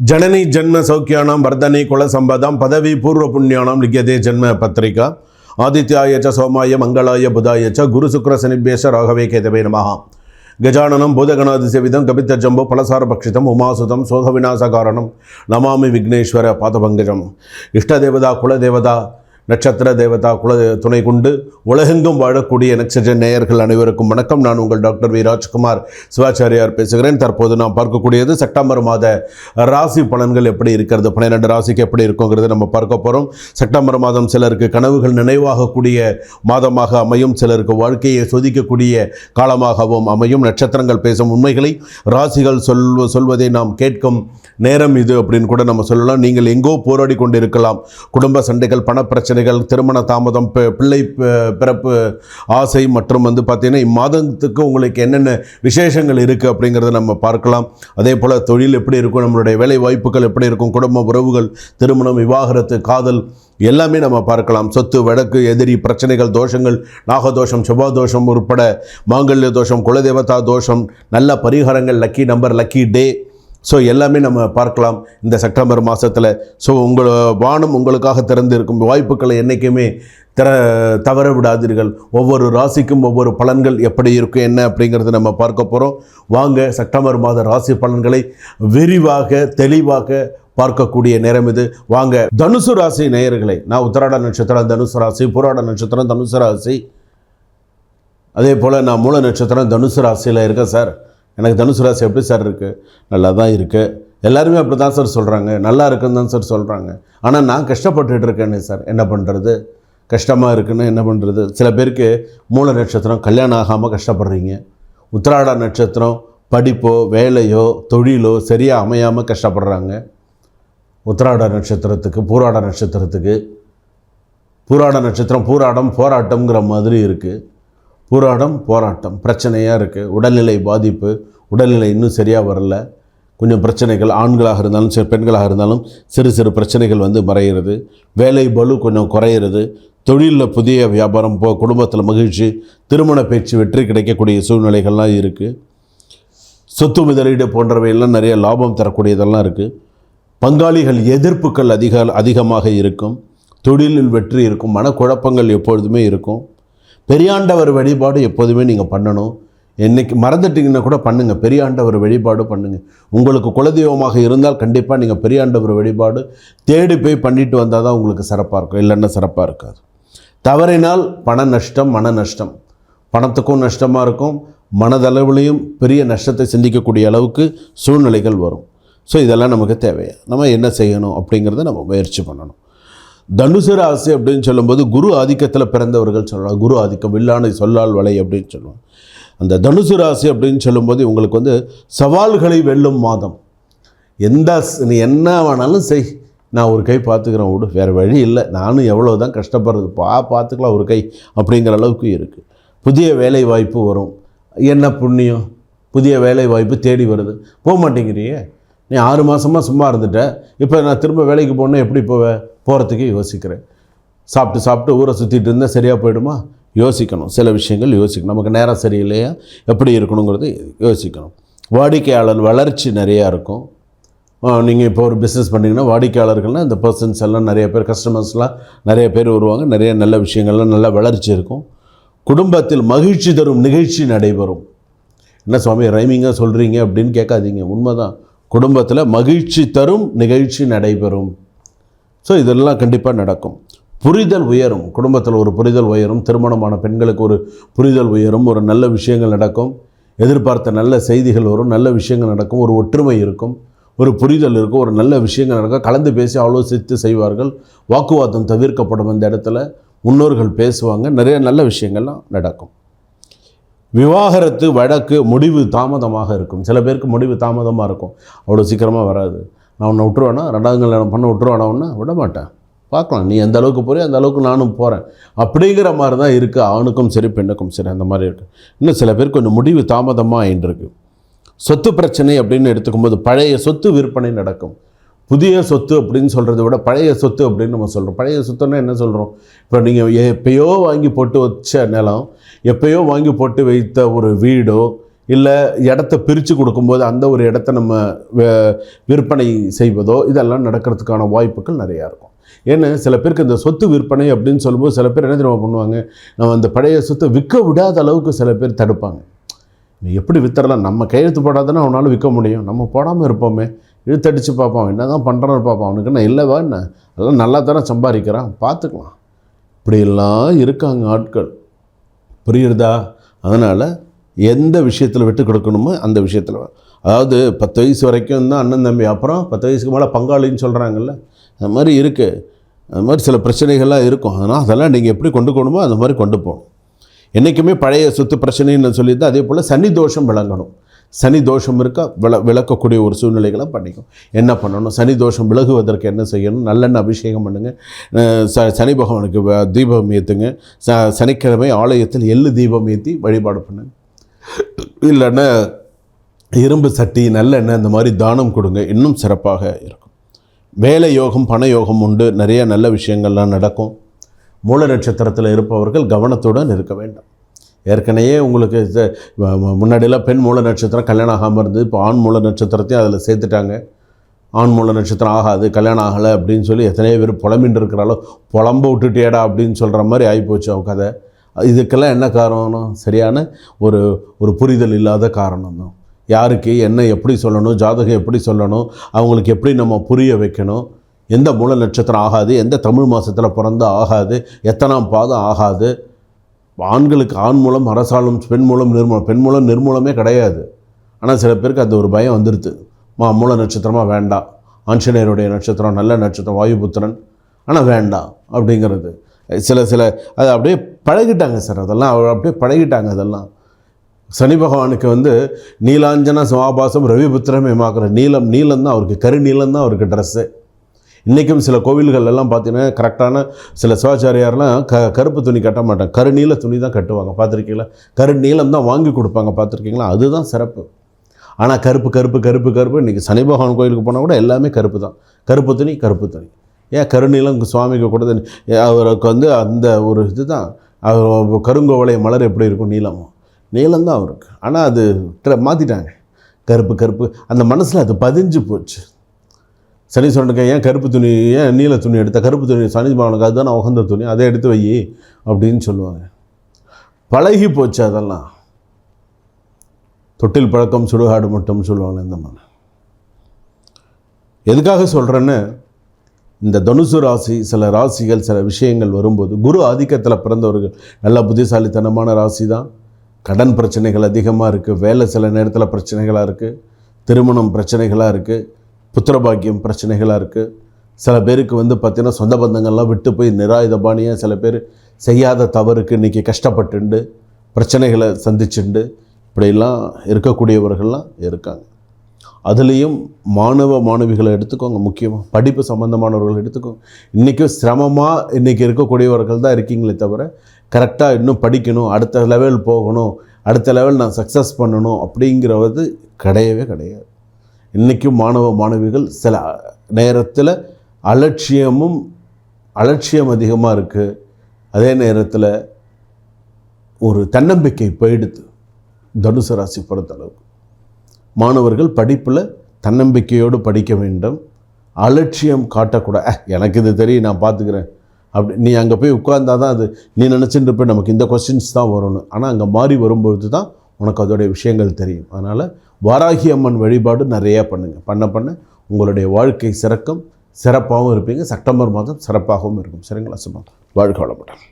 ஜனனி ஜன்ம சௌக்கியானாம் வர்தனி குலசம்பதாம் பதவி பூர்வ புண்ணியானாம் லிக்கியதே ஜன்ம பத்திரிகா. ஆதித்யாய ச சோமாய மங்களாய புதாய ச குரு சுக்கர சனிபேஷ ராகவே கேதவே நமகா கஜானனம் பூதகணாதிசேவிதம் கபித்த ஜம்போ பலசார பக்ஷிதம் உமாசுதம் சோக விநாசகாரணம் நமாமி விக்னேஸ்வர பாதபங்கஜம். இஷ்டதேவதா குலதேவதா நட்சத்திர தேவதா குல துணை கொண்டு உலகெங்கும் வாழக்கூடிய நட்சத்திர நேயர்கள் அனைவருக்கும் வணக்கம். நான் உங்கள் டாக்டர் வி ராஜ்குமார். சிவாச்சாரியார் பேசுகிறேன். தற்போது நாம் பார்க்கக்கூடியது செப்டம்பர் மாத ராசி பலன்கள் எப்படி இருக்கிறது? பன்னிரெண்டு ராசிக்கு எப்படி இருக்குங்கிறது நம்ம பார்க்க போகிறோம் செப்டம்பர் மாதம் சிலருக்கு கனவுகள் நினைவாகக்கூடிய மாதமாக அமையும். சிலருக்கு வாழ்க்கையை சொதிக்கக்கூடிய காலமாகவும் அமையும். நட்சத்திரங்கள் பேசும் உண்மைகளை ராசிகள் சொல் சொல்வதை நாம் கேட்கும் நேரம் இது அப்படின்னு கூட நம்ம சொல்லலாம். நீங்கள் எங்கோ போராடி கொண்டிருக்கலாம். குடும்ப சண்டைகள் பிரச்சனைகள் திருமண தாமதம் பிள்ளை பிறப்பு ஆசை மற்றும் வந்து பார்த்தீங்கன்னா இம்மாதத்துக்கு உங்களுக்கு என்னென்ன விசேஷங்கள் இருக்குது அப்படிங்கிறத நம்ம பார்க்கலாம். அதே போல் தொழில் எப்படி இருக்கும் நம்மளுடைய வேலை வாய்ப்புகள் எப்படி இருக்கும் குடும்ப உறவுகள் திருமணம் விவாகரத்து காதல் எல்லாமே நம்ம பார்க்கலாம். சொத்து வழக்கு எதிரி பிரச்சனைகள் தோஷங்கள் நாகதோஷம் செவ்வாதோஷம் உட்பட மாங்கல்ய தோஷம் குலதேவதா தோஷம் நல்ல பரிகாரங்கள் lucky number lucky day so எல்லாமே நம்ம பார்க்கலாம் இந்த செப்டம்பர் மாதத்தில் ஸோ உங்கள் வானம் உங்களுக்காக திறந்திருக்கும் வாய்ப்புகளை என்றைக்குமே திற தவற விடாதீர்கள் ஒவ்வொரு ராசிக்கும் ஒவ்வொரு பலன்கள் எப்படி இருக்கும் என்ன அப்படிங்கிறத நம்ம பார்க்க போகிறோம் வாங்க செப்டம்பர் மாத ராசி பலன்களை விரிவாக தெளிவாக பார்க்கக்கூடிய நேரம் இது. வாங்க தனுசு ராசி நேயர்களை நான் உத்தராட நட்சத்திரம் தனுசு ராசி புராட நட்சத்திரம் தனுசு ராசி. அதே போல் நான் மூல நட்சத்திரம் தனுசு ராசியில் இருக்கேன் சார். எனக்கு தனுசு ராசி எப்படி சார் இருக்குது நல்லா தான் இருக்குது எல்லாருமே அப்படி தான் சார் சொல்கிறாங்க நல்லா இருக்குன்னு தான் சார் சொல்கிறாங்க ஆனால் நான் கஷ்டப்பட்டுட்டு இருக்கேனே சார். என்ன பண்ணுறது கஷ்டமாக இருக்குன்னு என்ன பண்ணுறது சில பேருக்கு மூல நட்சத்திரம் கல்யாணம் ஆகாமல் கஷ்டப்படுறீங்க. உத்திராட நட்சத்திரம் படிப்போ வேலையோ தொழிலோ சரியாக அமையாமல் கஷ்டப்படுறாங்க. உத்திராட நட்சத்திரத்துக்கு பூராட நட்சத்திரத்துக்கு பூராட நட்சத்திரம் பூராடம் போராட்டம்ங்கிற மாதிரி இருக்குது போராடம் போராட்டம். பிரச்சனையாக இருக்குது உடல்நிலை பாதிப்பு உடல்நிலை இன்னும் சரியாக வரல. கொஞ்சம் பிரச்சனைகள் ஆண்களாக இருந்தாலும் சரி பெண்களாக இருந்தாலும் சிறு சிறு பிரச்சனைகள் வந்து மறையிறது வேலை பலு கொஞ்சம் குறையிறது. தொழிலில் புதிய வியாபாரம் போ குடும்பத்தில் மகிழ்ச்சி திருமண பேச்சு வெற்றி கிடைக்கக்கூடிய சூழ்நிலைகள்லாம் இருக்குது சொத்து முதலீடு போன்றவையெல்லாம் நிறைய லாபம் தரக்கூடியதெல்லாம் இருக்குது பங்காளிகள் எதிர்ப்புகள் அதிக அதிகமாக இருக்கும். தொழிலில் வெற்றி இருக்கும். மனக்குழப்பங்கள் எப்பொழுதுமே இருக்கும். பெரியாண்டவர் வழிபாடு எப்போதுமே நீங்கள் பண்ணணும். என்றைக்கு மறந்துட்டீங்கன்னா கூட பண்ணுங்கள் பெரியாண்டவர் வழிபாடு பண்ணுங்கள் உங்களுக்கு குலதெய்வமாக இருந்தால் கண்டிப்பாக நீங்கள் பெரியாண்டவர் வழிபாடு தேடி போய் பண்ணிட்டு வந்தால் தான் உங்களுக்கு சிறப்பாக இருக்கும். இல்லைன்னா சிறப்பாக இருக்காது. தவறினால் பண நஷ்டம் மன நஷ்டம். பணத்துக்கும் நஷ்டமாக இருக்கும். மனதளவுலையும் பெரிய நஷ்டத்தை சிந்திக்கக்கூடிய அளவுக்கு சூழ்நிலைகள் வரும். ஸோ இதெல்லாம் நமக்கு தேவையா? நம்ம என்ன செய்யணும் அப்படிங்கிறத நம்ம முயற்சி பண்ணணும். தனுசு ராசி அப்படின்னு சொல்லும்போது குரு ஆதிக்கத்தில் பிறந்தவர்கள் சொல்லலாம் குரு ஆதிக்கம் வில்லானை சொல்லால் வலை அப்படின்னு சொல்லுவாங்க. அந்த தனுசு ராசி அப்படின்னு சொல்லும்போது உங்களுக்கு வந்து சவால்களை வெல்லும் மாதம். எந்த நீ என்ன வேணாலும் செய். நான் ஒரு கை பார்த்துக்கிறேன் விடு வேறு வழி இல்லை. நானும் எவ்வளோ தான் கஷ்டப்படுறது பா பார்த்துக்கலாம் ஒரு கை அப்படிங்கிற அளவுக்கு இருக்குது புதிய வேலை வாய்ப்பு வரும். என்ன புண்ணியம்? புதிய வேலை வாய்ப்பு தேடி வருது. போக மாட்டேங்கிறியே. நீ ஆறு மாதமாக சும்மா இருந்துட்ட. இப்போ நான் திரும்ப வேலைக்கு போகணும் எப்படி போவேன் போகிறதுக்கு யோசிக்கிறேன். சாப்பிட்டு சாப்பிட்டு ஊரை சுற்றிட்டு இருந்தால் சரியாக போயிடுமா? யோசிக்கணும். சில விஷயங்கள் யோசிக்கணும். நமக்கு நேரம் சரியில்லையா? எப்படி இருக்கணுங்கிறது யோசிக்கணும். வாடிக்கையாளர் வளர்ச்சி நிறையா இருக்கும். நீங்கள் இப்போ ஒரு பிஸ்னஸ் பண்ணிங்கன்னா வாடிக்கையாளர்கள்னால் இந்த பர்சன்ஸ் எல்லாம் நிறைய பேர் கஸ்டமர்ஸ்லாம் நிறைய பேர் வருவாங்க. நிறைய நல்ல விஷயங்கள்லாம் நல்ல வளர்ச்சி இருக்கும். குடும்பத்தில் மகிழ்ச்சி தரும் நிகழ்ச்சி நடைபெறும். என்ன சுவாமி ரைமிங்காக சொல்கிறீங்க அப்படின்னு கேட்காதீங்க. உண்மைதான். குடும்பத்தில் மகிழ்ச்சி தரும் நிகழ்ச்சி நடைபெறும். ஸோ இதெல்லாம் கண்டிப்பாக நடக்கும். புரிதல் உயரும். குடும்பத்தில் ஒரு புரிதல் உயரும். திருமணமான பெண்களுக்கு ஒரு புரிதல் உயரும். ஒரு நல்ல விஷயங்கள் நடக்கும். எதிர்பார்த்த நல்ல செய்திகள் வரும். நல்ல விஷயங்கள் நடக்கும். ஒரு ஒற்றுமை இருக்கும். ஒரு புரிதல் இருக்கும். ஒரு நல்ல விஷயங்கள் நடக்கும். கலந்து பேசி ஆலோசித்து செய்வார்கள். வாக்குவாதம் தவிர்க்கப்படும் அந்த இடத்துல முன்னோர்கள் பேசுவாங்க. நிறைய நல்ல விஷயங்கள்லாம் நடக்கும். விவாகரத்து வழக்கு முடிவு தாமதமாக இருக்கும். சில பேருக்கு முடிவு தாமதமாக இருக்கும். அவ்வளோ சீக்கிரமாக வராது. நான் உன்னை விட்டுருவேனா? ரெண்டாவது கல்யாணம் பண்ண விட்டுருவானா விட மாட்டேன் பார்க்கலாம். நீ எந்த அளவுக்கு போறியோ அந்த அளவுக்கு நானும் போகிறேன் அப்படிங்கிற மாதிரி தான் இருக்குது ஆணுக்கும் சரி பெண்ணுக்கும் சரி அந்த மாதிரி இருக்குது இன்னும் சில பேர் கொஞ்சம் முடிவு தாமதமாக ஆயின்னு சொத்து பிரச்சனை அப்படின்னு எடுத்துக்கும்போது பழைய சொத்து விற்பனை நடக்கும். புதிய சொத்து அப்படின்னு சொல்கிறத விட பழைய சொத்து அப்படின்னு நம்ம சொல்கிறோம் பழைய சொத்துன்னா என்ன சொல்கிறோம் இப்போ நீங்கள் எப்பயோ வாங்கி போட்டு வச்ச நிலம் எப்பயோ வாங்கி போட்டு வைத்த ஒரு வீடோ இல்லை இடத்த பிரித்து கொடுக்கும்போது அந்த ஒரு இடத்த நம்ம விற்பனை செய்வதோ இதெல்லாம் நடக்கிறதுக்கான வாய்ப்புகள் நிறையா இருக்கும். ஏன்னா சில பேருக்கு இந்த சொத்து விற்பனை அப்படின்னு சொல்லும்போது சில பேர் என்ன தெரியுமா பண்ணுவாங்க? நம்ம அந்த பழைய சொத்தை விற்க விடாத அளவுக்கு சில பேர் தடுப்பாங்க. நீ எப்படி வித்தரலாம்? நம்ம கையெழுத்து போடாதானே அவனால் விற்க முடியும். நம்ம போடாமல் இருப்போமே. இழுத்தடிச்சு பார்ப்போம் என்ன தான் பண்ணுறான்னு பார்ப்போம் அவனுக்கு நான் இல்லைவா என்ன? அதெல்லாம் நல்லா தானே சம்பாதிக்கிறான். பார்த்துக்கலாம். இப்படியெல்லாம் இருக்காங்க ஆட்கள். புரியுறதா? அதனால் எந்த விஷயத்தில் விட்டு கொடுக்கணுமோ அந்த விஷயத்தில். அதாவது பத்து வயசு வரைக்கும் தான் அண்ணன் தம்பி. அப்புறம் பத்து வயசுக்கு மேலே பங்காளின்னு சொல்கிறாங்கல்ல அது மாதிரி இருக்குது அது மாதிரி சில பிரச்சனைகள்லாம் இருக்கும். அதனால் அதெல்லாம் நீங்கள் எப்படி கொண்டு போகணுமோ அந்த மாதிரி கொண்டு போகணும். என்றைக்குமே பழைய சொத்து பிரச்சனைன்னு சொல்லி தான் அதே போல் சனி தோஷம் விளங்கணும். சனி தோஷம் இருக்கா? விள விளக்கக்கூடிய ஒரு சூழ்நிலைகளை பண்ணிக்கும். என்ன பண்ணணும்? சனி தோஷம் விலகுவதற்கு என்ன செய்யணும்? நல்லெண்ணெய் அபிஷேகம் பண்ணுங்கள் ச சனி பகவானுக்கு தீபம் ஏற்றுங்க ச சனிக்கிழமை ஆலயத்தில் எள்ளு தீபம் ஏற்றி வழிபாடு பண்ணுங்க. இல்லைன்னா இரும்பு சட்டி நல்லெண்ணெய் இந்த மாதிரி தானம் கொடுங்க. இன்னும் சிறப்பாக இருக்கும். வேலை யோகம் பண யோகம் உண்டு. நிறைய நல்ல விஷயங்கள்லாம் நடக்கும். மூல நட்சத்திரத்தில் இருப்பவர்கள் கவனத்துடன் இருக்க வேண்டும். ஏற்கனவே உங்களுக்கு முன்னாடியெல்லாம் பெண் மூல நட்சத்திரம் கல்யாணம் ஆகாமல் இருந்து இப்போ ஆண் மூல நட்சத்திரத்தையும் அதில் சேர்த்துட்டாங்க. ஆண் மூல நட்சத்திரம் ஆகாது கல்யாணம் ஆகலை அப்படின்னு சொல்லி எத்தனையோ பேர் புலம்பின்னு இருக்கிறாலோ புலம்ப விட்டுட்டேடா அப்படின்னு சொல்கிற மாதிரி ஆகிப்போச்சு அவங்க கதை. இதுக்கெல்லாம் என்ன காரணம்? சரியான ஒரு ஒரு புரிதல் இல்லாத காரணம் தான். யாருக்கு என்ன எப்படி சொல்லணும்? ஜாதகம் எப்படி சொல்லணும்? அவங்களுக்கு எப்படி நம்ம புரிய வைக்கணும்? எந்த மூல நட்சத்திரம் ஆகாது? எந்த தமிழ் மாதத்தில் பிறந்த ஆகாது? எத்தனாம் பாதம் ஆகாது? ஆண்களுக்கு ஆண் மூலம் அரசாலும் பெண் மூலம் நிர்மூலம் பெண் மூலம் நிர்மூலமே கிடையாது. ஆனால் சில பேருக்கு அந்த ஒரு பயம் வந்துடுது மா மூல நட்சத்திரமாக வேண்டாம். ஆஞ்சநேயருடைய நட்சத்திரம் நல்ல நட்சத்திரம் வாயுபுத்திரன். ஆனால் வேண்டாம் அப்படிங்கிறது. சில சில அது அப்படியே பழகிட்டாங்க சார் அதெல்லாம். அவர் அப்படியே பழகிட்டாங்க அதெல்லாம். சனி பகவானுக்கு வந்து நீலாஞ்சன சமாபாசம் ரவிபுத்திரமே மாக்குற நீலம் நீலம் தான் அவருக்கு கருநீலம் தான் அவருக்கு ட்ரெஸ்ஸு இன்றைக்கும் சில கோவில்கள் எல்லாம் பார்த்தீங்கன்னா கரெக்டான சில சிவாச்சாரியார்லாம் க கருப்பு துணி கட்ட மாட்டாங்க. கருநீல துணி தான் கட்டுவாங்க. பார்த்துருக்கீங்களா? கருநீலம் தான் வாங்கி கொடுப்பாங்க. பார்த்துருக்கீங்களா? அதுதான் சிறப்பு. ஆனால் கருப்பு கருப்பு கருப்பு கருப்பு இன்றைக்கி சனி பகவான் கோயிலுக்கு போனால் கூட எல்லாமே கருப்பு தான். கருப்பு துணி கருப்பு துணி. ஏன் கருணையெல்லாம் சுவாமிக்கு கொடுத்த அவருக்கு வந்து அந்த ஒரு இது தான் அவர் கருங்கோவளை மலர் எப்படி இருக்கும்? நீளமும் நீளம்தான் அவருக்கு. ஆனால் அது மாற்றிட்டாங்க கருப்பு கருப்பு. அந்த மனசில் அது பதிஞ்சு போச்சு. சனி சொன்னக்க ஏன் கருப்பு துணி ஏன் நீல துணி எடுத்த? கருப்பு துணி சனி பகவானுக்கு அதுதான் உகந்த துணி. அதை எடுத்து வை அப்படின்னு சொல்லுவாங்க. பழகி போச்சு அதெல்லாம். தொட்டில் பழக்கம் சுடுகாடு மட்டும் சொல்லுவாங்க இந்த மாதிரி எதுக்காக சொல்கிறேன்னு இந்த தனுசு ராசி சில ராசிகள் சில விஷயங்கள் வரும்போது குரு ஆதிக்கத்தில் பிறந்தவர்கள் நல்ல புத்திசாலித்தனமான ராசி தான். கடன் பிரச்சனைகள் அதிகமாக இருக்குது வேலை சில நேரத்தில் பிரச்சனைகளாக இருக்குது திருமணம் பிரச்சனைகளாக இருக்குது புத்திரபாக்கியம் பிரச்சனைகளாக இருக்குது சில பேருக்கு வந்து பார்த்திங்கன்னா சொந்த பந்தங்கள்லாம் விட்டு போய் நிராயுதபாணியாக சில பேர் செய்யாத தவறுக்கு இன்றைக்கி கஷ்டப்பட்டுண்டு பிரச்சனைகளை சந்திச்சுண்டு இப்படியெல்லாம் இருக்கக்கூடியவர்கள்லாம் இருக்காங்க. அதுலேயும் மாணவ மாணவிகளை எடுத்துக்கோங்க முக்கியமாக படிப்பு சம்மந்தமானவர்கள் எடுத்துக்கோங்க. இன்றைக்கும் சிரமமாக இன்றைக்கி இருக்கக்கூடியவர்கள் தான் இருக்கீங்களே தவிர கரெக்டாக இன்னும் படிக்கணும் அடுத்த லெவல் போகணும் அடுத்த லெவல் நான் சக்ஸஸ் பண்ணணும் அப்படிங்கிறது கிடையவே கிடையாது. இன்றைக்கும் மாணவ மாணவிகள் சில நேரத்தில் அலட்சியமும் அலட்சியம் அதிகமாக இருக்குது அதே நேரத்தில் ஒரு தன்னம்பிக்கை போயிடுது தனுசு ராசி பொறுத்தளவுக்கு. மாணவர்கள் படிப்பில் தன்னம்பிக்கையோடு படிக்க வேண்டும். அலட்சியம் காட்டக்கூடாது. எனக்கு இது தெரியும் நான் பார்த்துக்கிறேன் அப்படி நீ அங்கே போய் உட்கார்ந்தா தான் அது நீ நினச்சிட்டு போய் நமக்கு இந்த கொஸ்டின்ஸ் தான் வரணும் ஆனால் அங்கே மாறி வரும்பொழுது தான் உனக்கு அதோடைய விஷயங்கள் தெரியும். அதனால் வாராகி அம்மன் வழிபாடு நிறையா பண்ணுங்கள் பண்ண பண்ண உங்களுடைய வாழ்க்கை சிறக்கும் சிறப்பாகவும் இருப்பீங்க. செப்டம்பர் மாதம் சிறப்பாகவும் இருக்கும். சரிங்களா சும்மா? வாழ்க்கை வளமுடன்.